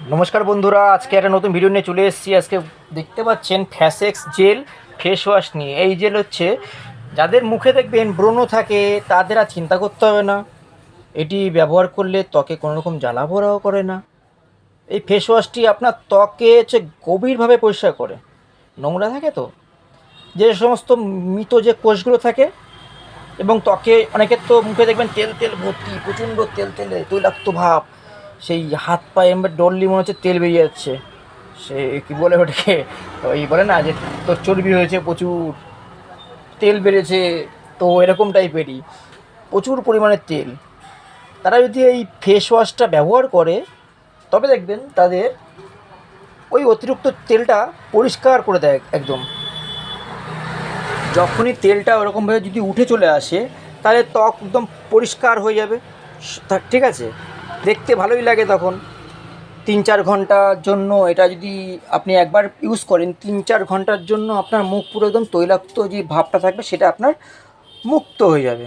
নমস্কার বন্ধুরা, আজকে একটা নতুন ভিডিও নিয়ে চলে এসেছি। আজকে দেখতে পাচ্ছেন ফ্যাসেক্স জেল ফেস ওয়াশ নিয়ে। এই জেল হচ্ছে যাদের মুখে দেখবেন ব্রণ থাকে, তাদের আর চিন্তা করতে হবে না। এটি ব্যবহার করলে ত্বকে কোনো রকম জ্বালা পোড়াও করে না। এই ফেস ওয়াশটি আপনার ত্বকে হচ্ছে গভীরভাবে পরিষ্কার করে। নোংরা থাকে তো? যে সমস্ত মৃত যে কোষগুলো থাকে এবং ত্বকে অনেকের তো মুখে দেখবেন তেল তেল ভর্তি, প্রচণ্ড তেল তেলে তৈলাক্ত ভাব। সেই হাত পায়ে এমনি ডললি মনে হচ্ছে তেল বেরিয়ে যাচ্ছে। সে কী বলে ওটাকে? ওই বলে না যে তোর চর্বি হয়েছে প্রচুর তেল বেড়েছে তো এরকম টাইপেরই। প্রচুর পরিমাণে তেল। তারা যদি এই ফেস ওয়াশটা ব্যবহার করে, তবে দেখবেন তাদের ওই অতিরিক্ত তেলটা পরিষ্কার করে দেয় একদম। যখনই তেলটা ওরকমভাবে যদি উঠে চলে আসে, তাহলে ত্বক একদম পরিষ্কার হয়ে যাবে। ঠিক আছে। দেখতে ভালোই লাগে তখন। তিন চার ঘণ্টার জন্য এটা যদি আপনি একবার ইউজ করেন, তিন চার ঘণ্টার জন্য আপনার মুখ পুরো একদম তৈলাক্ত যে ভাবটা থাকবে, সেটা আপনার মুক্ত হয়ে যাবে।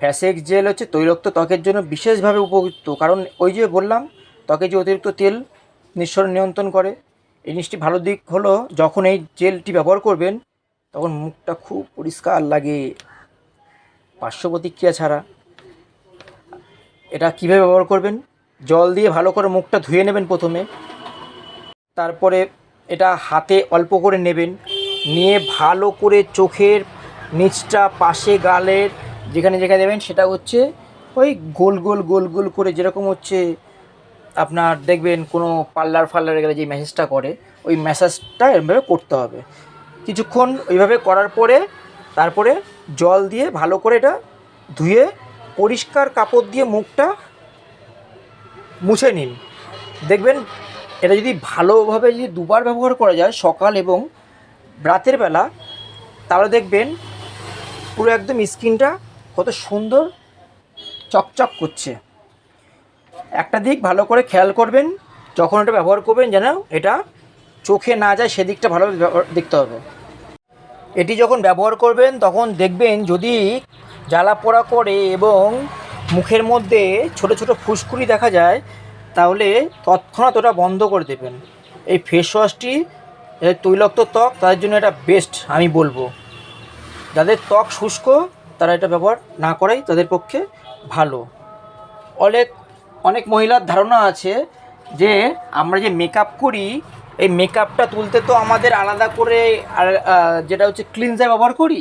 ফ্যাসেক্স জেল হচ্ছে তৈলাক্ত ত্বকের জন্য বিশেষভাবে উপযুক্ত। কারণ ওই যে বললাম, ত্বকে যে অতিরিক্ত তেল নিঃসরণ নিয়ন্ত্রণ করে। এই জিনিসটি ভালো দিক হলো, যখন এই জেলটি ব্যবহার করবেন, তখন মুখটা খুব পরিষ্কার লাগে। পার্শ্ব প্রতিক্রিয়া ছাড়া। এটা কীভাবে ব্যবহার করবেন? জল দিয়ে ভালো করে মুখটা ধুয়ে নেবেন প্রথমে। তারপরে এটা হাতে অল্প করে নেবেন। নিয়ে ভালো করে চোখের নিচটা, পাশে গালের যেখানে যেখানে দেবেন, সেটা হচ্ছে ওই গোল গোল গোল গোল করে যেরকম হচ্ছে আপনার দেখবেন কোনো পার্লার ফার্লারে গেলে যে ম্যাসেজটা করে, ওই ম্যাসাজটা এরমভাবে করতে হবে। কিছুক্ষণ ওইভাবে করার পরে, তারপরে জল দিয়ে ভালো করে এটা ধুয়ে পরিষ্কার কাপড় দিয়ে মুখটা মুছে নিন। দেখবেন এটা যদি ভালোভাবে যদি দুবার ব্যবহার করা যায় সকাল এবং রাতের বেলা, তাহলে দেখবেন পুরো একদম স্কিনটা কত সুন্দর চকচক করছে। একটা দিক ভালো করে খেয়াল করবেন, যখন এটা ব্যবহার করবেন যেন এটা চোখে না যায়, সেদিকটা ভালোভাবে দেখতে হবে। এটি যখন ব্যবহার করবেন, তখন দেখবেন যদি জ্বালা পোড়া করে এবং মুখের মধ্যে ছোট ছোট ফুসকুড়ি দেখা যায়, তাহলে তৎক্ষণাৎ ওটা বন্ধ করে দেবেন। এই ফেস ওয়াশটি তৈলাক্ত ত্বক, তাদের জন্য এটা বেস্ট আমি বলব। যাদের ত্বক শুষ্ক, তারা এটা ব্যবহার না করাই তাদের পক্ষে ভালো। অনেক অনেক মহিলার ধারণা আছে যে, আমরা যে মেকআপ করি, এই মেকআপটা তুলতে তো আমাদের আলাদা করে যেটা হচ্ছে ক্লিনজার ব্যবহার করি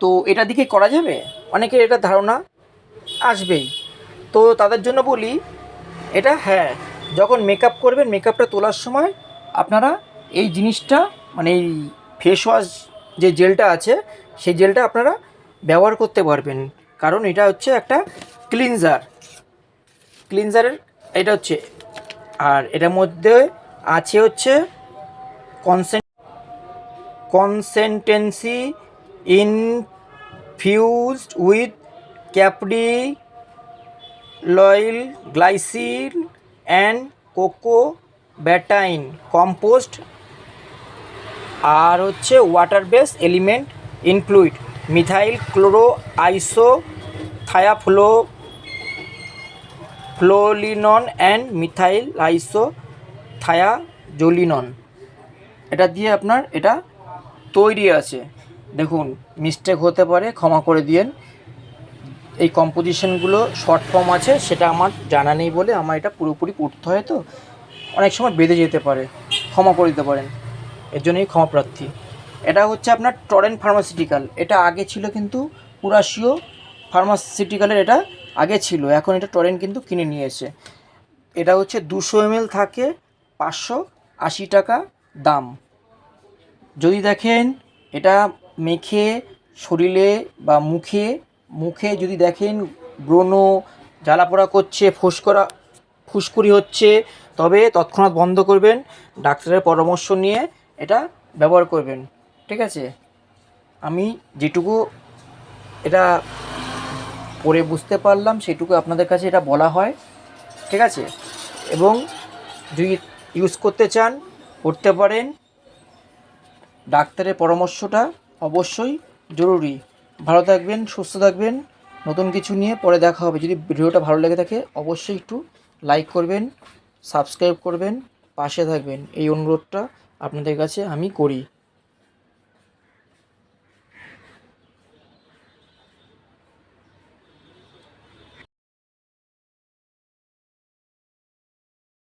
তো এটা দিকে করা যাবে? অনেকের এটা ধারণা আসবেই। তো তাদের জন্য বলি, এটা হ্যাঁ যখন মেকআপ করবেন মেকআপটা তোলার সময় আপনারা এই জিনিসটা মানে এই ফেস ওয়াশ যে জেলটা আছে, সেই জেলটা আপনারা ব্যবহার করতে পারবেন। কারণ এটা হচ্ছে একটা ক্লিনজার ক্লিনজারের এটা হচ্ছে, আর এটার মধ্যে আছে হচ্ছে concern consistency infused with caprylyl glycine and coco betaine compost, আর হচ্ছে water base element include methylchloroisothiazolinone and methyl আইসো থায়াজোলিনন এটা দিয়ে আপনার এটা তৈরি আছে। দেখুন মিস্টেক হতে পারে, ক্ষমা করে দিয়েন। এই কম্পোজিশনগুলো শর্ট ফর্ম আছে, সেটা আমার জানা নেই বলে আমার এটা পুরোপুরি পড়তে হয় তো। অনেক সময় বেঁধে যেতে পারে, ক্ষমা করে দিতে পারেন। এর জন্যই ক্ষমা প্রার্থী। এটা হচ্ছে আপনার টরেন ফার্মাসিউটিক্যাল এটা আগে ছিল কিন্তু পুরাশিও ফার্মাসিউটিক্যালের এটা আগে ছিল। এখন এটা টরেন কিন্তু কিনে নিয়েছে এটা হচ্ছে দুশো এমএল থাকে, পাঁচশো আশি টাকা দাম। যদি দেখেন, এটা মেখে, শরীরে বা মুখে মুখে যদি দেখেন ব্রণ, জ্বালাপোড়া করছে ফুসকরা ফুসকুড়ি হচ্ছে, তবে তৎক্ষণাৎ বন্ধ করবেন, ডাক্তারের পরামর্শ নিয়ে এটা ব্যবহার করবেন। ঠিক আছে? আমি যেটুকু এটা পরে বুঝতে পারলাম, সেটুকু আপনাদের কাছে এটা বলা হয়। ঠিক আছে? এবং যদি ইউজ করতে চান, করতে পারেন। ডাক্তারের পরামর্শটা অবশ্যই জরুরি। ভালো থাকবেন, সুস্থ থাকবেন। নতুন কিছু নিয়ে পরে দেখা হবে। যদি ভিডিওটা ভালো লেগে থাকে, অবশ্যই একটু লাইক করবেন, সাবস্ক্রাইব করবেন, পাশে থাকবেন। এই অনুরোধটা আপনাদের কাছে আমি করি।